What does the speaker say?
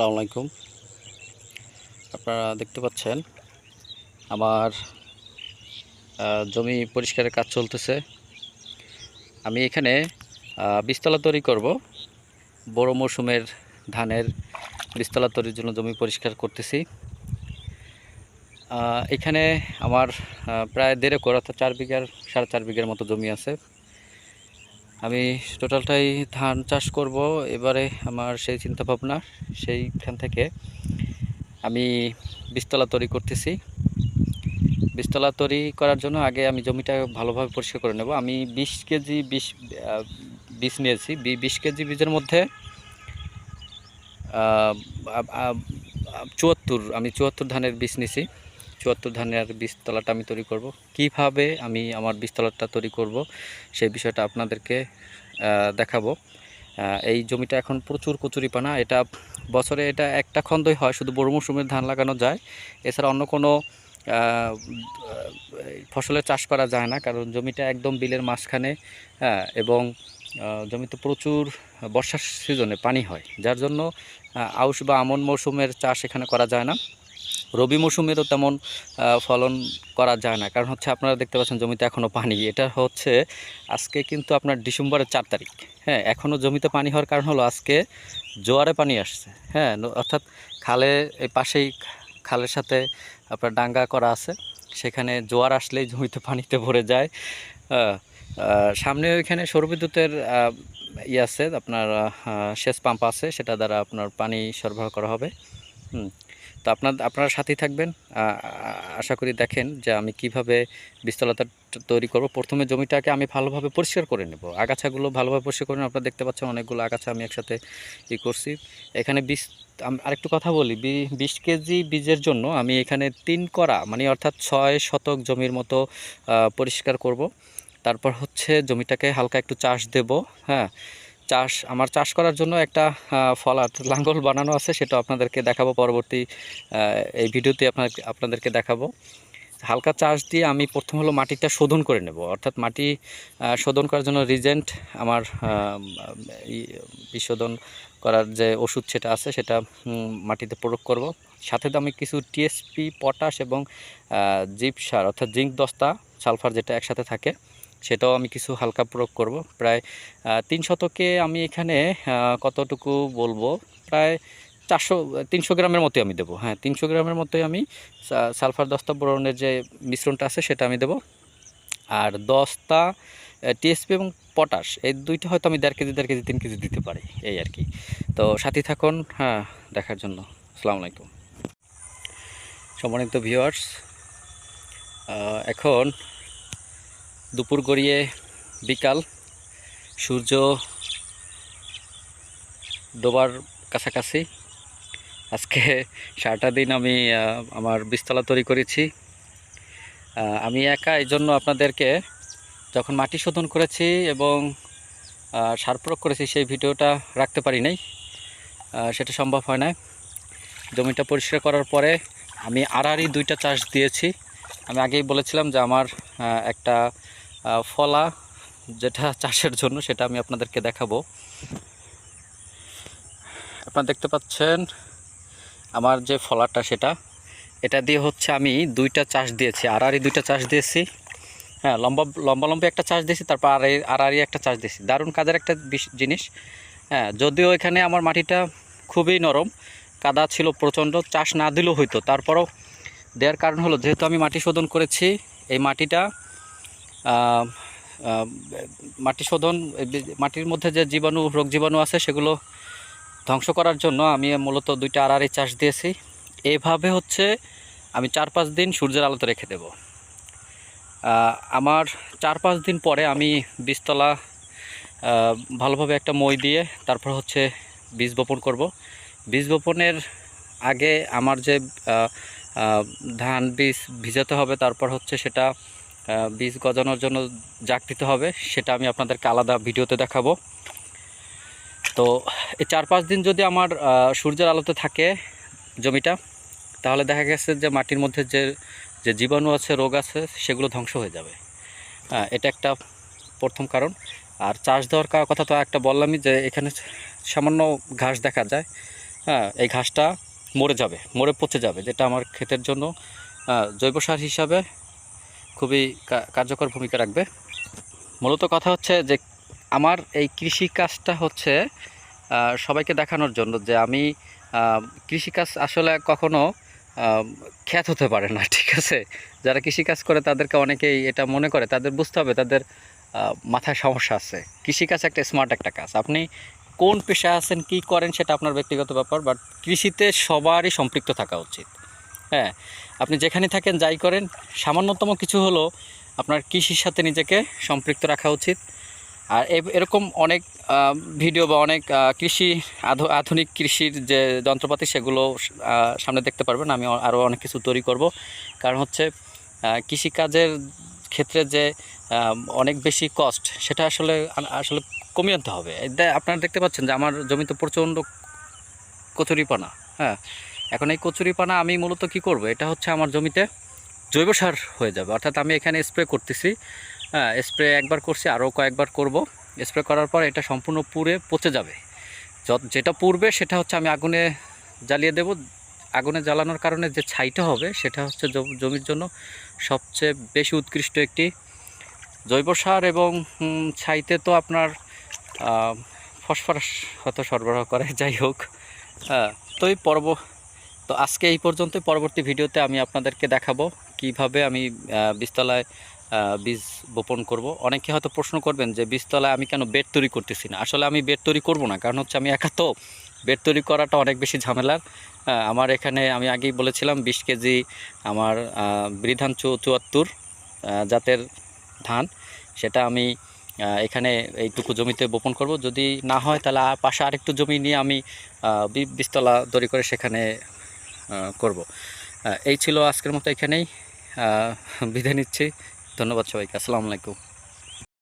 আসসালামু আলাইকুম। আপনারা দেখতে পাচ্ছেন আমার জমি পরিষ্কারের কাজ চলতেছে। আমি এখানে আহ, বীজতলা তৈরি করব। বড় মৌসুমের ধানের বীজতলা তৈরির জন্য জমি পরিষ্কার করতেছি। এখানে আমার প্রায় দেড় একর অর্থাৎ চার বিঘার সাড়ে চার বিঘার মতো জমি আছে। আমি টোটালটাই ধান চাষ করব। এবারে আমার সেই চিন্তা ভাবনা সেইখান থেকে আমি বীজতলা তৈরি করতেছি। বীজতলা তৈরি করার জন্য আগে আমি জমিটা ভালোভাবে পরিষ্কার করে নেব। আমি বিশ কেজি বিশ বীজ নিয়েছি। বিশ কেজি বীজের মধ্যে চুয়াত্তর, আমি চুয়াত্তর ধানের বীজ নিছি চুয়াত্তর ধানের বীজতলাটা আমি তৈরি করব। কীভাবে আমি আমার বীজতলাটা তৈরি করব সেই বিষয়টা আপনাদেরকে দেখাবো। এই জমিটা এখন প্রচুর কচুরিপানা। এটা বছরে এটা একটা খন্দই হয়, শুধু বড় মৌসুমের ধান লাগানো যায়। এছাড়া অন্য কোনো ফসলের চাষ করা যায় না, কারণ জমিটা একদম বিলের মাঝখানে হ্যাঁ এবং জমিতে প্রচুর বর্ষার সিজনে পানি হয়। যার জন্য আউশ বা আমন মৌসুমের চাষ এখানে করা যায় না। রবি মৌসুমেরও তেমন ফলন করা যায় না। কারণ হচ্ছে আপনারা দেখতে পাচ্ছেন জমিতে এখনও পানি। এটা হচ্ছে আজকে কিন্তু আপনার ডিসেম্বরের চার তারিখ। হ্যাঁ এখনও জমিতে পানি হওয়ার কারণ হলো আজকে জোয়ারে পানি আসছে। হ্যাঁ অর্থাৎ খালে, এই পাশেই খালের সাথে আপনার ডাঙ্গা করা আছে। সেখানে জোয়ার আসলেই জমিতে পানিতে ভরে যায়। সামনে ওইখানে সৌরবিদ্যুতের ই আছে, আপনার সেচ পাম্প আছে। সেটা দ্বারা আপনার পানি সরবরাহ করা হবে। তো আপনার, আপনারা সাথেই থাকবেন। আশা করি দেখেন যে আমি কীভাবে বীজতলাটা ট- তৈরি করব। প্রথমে জমিটাকে আমি ভালোভাবে পরিষ্কার করে নেব। আগাছাগুলো ভালোভাবে পরিষ্কার করে। আপনারা দেখতে পাচ্ছেন অনেকগুলো আগাছা আমি একসাথে ই করছি। এখানে আম- আরেকটু কথা বলি। বিশ কেজি বীজের জন্য আমি এখানে তিন করা মানে অর্থাৎ ছয় শতক জমির মতো পরিষ্কার করব। তারপর হচ্ছে জমিটাকে হালকা একটু চাষ দেব হ্যাঁ। চাষ, আমার চাষ করার জন্য একটা ফলাট লাঙ্গল বানানো আছে, সেটা আপনাদেরকে দেখাবো পরবর্তী এই ভিডিওতে আপনার, আপনাদেরকে দেখাবো। হালকা চাষ দিয়ে আমি প্রথম হলো মাটিটা শোধন করে নেব। অর্থাৎ মাটি শোধন করার জন্য রিজেন্ট আমার বিশোধন করার যে ওষুধ সেটা আছে, সেটা মাটিতে প্রয়োগ করব। সাথে তো আমি কিছু টিএসপি পটাশ এবং জিপ সার, অর্থাৎ জিঙ্ক দস্তা, সালফার যেটা একসাথে থাকে সেটাও আমি কিছু হালকা প্রয়োগ করব। প্রায় তিন শতকে আমি এখানে কতটুকু বলব? প্রায় চারশো, তিনশো গ্রামের মতোই আমি দেবো। হ্যাঁ তিনশো গ্রামের মতোই আমি সালফার দস্তা বোরনের যে মিশ্রণটা আছে সেটা আমি দেবো। আর দস্তা টিএসপি এবং পটাশ, এই দুইটা হয়তো আমি দেড় কেজি দেড় কেজি, তিন কেজি দিতে পারি, এই আর কি। তো সাথী থাকুন হ্যাঁ দেখার জন্য। আসসালামু আলাইকুম। সম্মানিত ভিউয়ার্স এখন দুপুর গড়িয়ে বিকাল। সূর্য ডোবার কাছাকাছি। আজকে সারাটা দিন আমি আমার বিস্তলা তৈরি করেছি। আমি একা এই জন্য আপনাদেরকে যখন মাটি শোধন করেছি এবং সার প্রয়োগ করেছি সেই ভিডিওটা রাখতে পারি নাই। সেটা সম্ভব হয় না। জমিটা পরিষ্কার করার পরে আমি আড়াআড়ি দুইটা চাষ দিয়েছি। আমি আগেই বলেছিলাম যে আমার একটা ফলা যেটা চাষের জন্য সেটা আমি আপনাদেরকে দেখাবো। আপনারা দেখতে পাচ্ছেন আমার যে ফলাটা সেটা, এটা দিয়ে হচ্ছে আমি দুইটা চাষ দিয়েছি, আড়াআড়ি দুইটা চাষ দিয়েছি। হ্যাঁ লম্বা লম্বা লম্বা একটা চাষ দিয়েছি, তারপর আর আড়াই আড়াআড়ি একটা চাষ দিয়েছি। দারুণ কাজের একটা জিনিস। হ্যাঁ যদিও এখানে আমার মাটিটা খুবই নরম, কাদা ছিল প্রচণ্ড, চাষ না দিলেও হইতো। তারপরও দেওয়ার কারণ হলো, যেহেতু আমি মাটি শোধন করেছি, এই মাটিটা মাটি শোধন মাটির মধ্যে যে জীবাণু, রোগ জীবাণু আছে, সেগুলো ধ্বংস করার জন্য আমি মূলত দুইটা আড়াআড়ি চাষ দিয়েছি। এভাবে হচ্ছে আমি চার পাঁচ দিন সূর্যের আলোতে রেখে দেব। আমার চার পাঁচ দিন পরে আমি বীজতলা ভালোভাবে একটা মই দিয়ে তারপর হচ্ছে বীজ বপন করব। বীজ বপনের আগে আমার যে ধান বীজ ভিজাতে হবে, তারপর হচ্ছে সেটা বীজ গজানোর জন্য জাগ দিতে হবে, সেটা আমি আপনাদেরকে আলাদা ভিডিওতে দেখাবো। তো এই চার পাঁচ দিন যদি আমার সূর্যের আলোতে থাকে জমিটা, তাহলে দেখা গেছে যে মাটির মধ্যে যে যে জীবাণু আছে, রোগ আছে, সেগুলো ধ্বংস হয়ে যাবে। হ্যাঁ এটা একটা প্রথম কারণ। আর চাষ দেওয়ার কথা তো একটা বললামই যে এখানে সামান্য ঘাস দেখা যায়। হ্যাঁ এই ঘাসটা মরে যাবে, মরে পচে যাবে, যেটা আমার ক্ষেতের জন্য জৈব সার হিসাবে খুবই কার্যকর ভূমিকা রাখবে। মূলত কথা হচ্ছে যে, আমার এই কৃষি কাজটা হচ্ছে সবাইকে দেখানোর জন্য যে আমি কৃষিকাজ আসলে কখনো খ্যাত হতে পারে না, ঠিক আছে? যারা কৃষিকাজ করে তাদেরকে অনেকেই এটা মনে করে, তাদের বুঝতে হবে তাদের মাথায় সমস্যা আছে। কৃষিকাজ একটা স্মার্ট একটা কাজ। আপনি কোন পেশায় আছেন, কি করেন সেটা আপনার ব্যক্তিগত ব্যাপার বাট কৃষিতে সবারই সম্পৃক্ত থাকা উচিত। হ্যাঁ আপনি যেখানে থাকেন, যাই করেন, সামান্যতম কিছু হলো আপনার কৃষির সাথে নিজেকে সম্পৃক্ত রাখা উচিত। আর এরকম অনেক ভিডিও বা অনেক কৃষি, আধু- আধুনিক কৃষির যে যন্ত্রপাতি সেগুলো সামনে দেখতে পারবেন। আমি আরও অনেক কিছু তৈরি করব। কারণ হচ্ছে কৃষিকাজের ক্ষেত্রে যে অনেক বেশি কস্ট সেটা আসলে আসলে কমিয়ে আনতে হবে। আপনারা দেখতে পাচ্ছেন যে, আমার জমিতে প্রচণ্ড কচুরিপানা হ্যাঁ। এখন এই কচুরিপানা আমি মূলত কি করব? এটা হচ্ছে আমার জমিতে জৈব সার হয়ে যাবে। অর্থাৎ আমি এখানে স্প্রে করতেছি। হ্যাঁ স্প্রে একবার করছি, আরও কয়েকবার করব। স্প্রে করার পর এটা সম্পূর্ণ পুড়ে পচে যাবে। যেটা পুড়বে সেটা হচ্ছে আমি আগুনে জ্বালিয়ে দেব। আগুনে জ্বালানোর কারণে যে ছাইটা হবে সেটা হচ্ছে জমির জন্য সবচেয়ে বেশি উৎকৃষ্ট একটি জৈব সার এবং ছাইতে তো আপনার ফসফরাস হয়তো সরবরাহ করে যাই হোক। হ্যাঁ তো এই পর্ব তো আজকে এই পর্যন্ত পরবর্তী ভিডিওতে আমি আপনাদেরকে দেখাবো কীভাবে আমি বীজতলায় বীজ বপন করব। অনেকে হয়তো প্রশ্ন করবেন যে বীজতলায় আমি কেন বেড তৈরি করতেছি না? আসলে আমি বেড তৈরি করব না, কারণ হচ্ছে আমি একা তো। বেড তৈরি করাটা অনেক বেশি ঝামেলার। আমার এখানে আমি আগেই বলেছিলাম বিশ কেজি আমার বৃধান চু চুয়াত্তর জাতের ধান। সেটা আমি এখানে এইটুকু জমিতে বপন করব। যদি না হয় তাহলে পাশে আরেকটু জমি নিয়ে আমি বীজতলা তৈরি করে সেখানে করব। এই ছিল আজকের মতো এখানেই। বিদায় নিচ্ছি। ধন্যবাদ সবাইকে। আসসালামু আলাইকুম।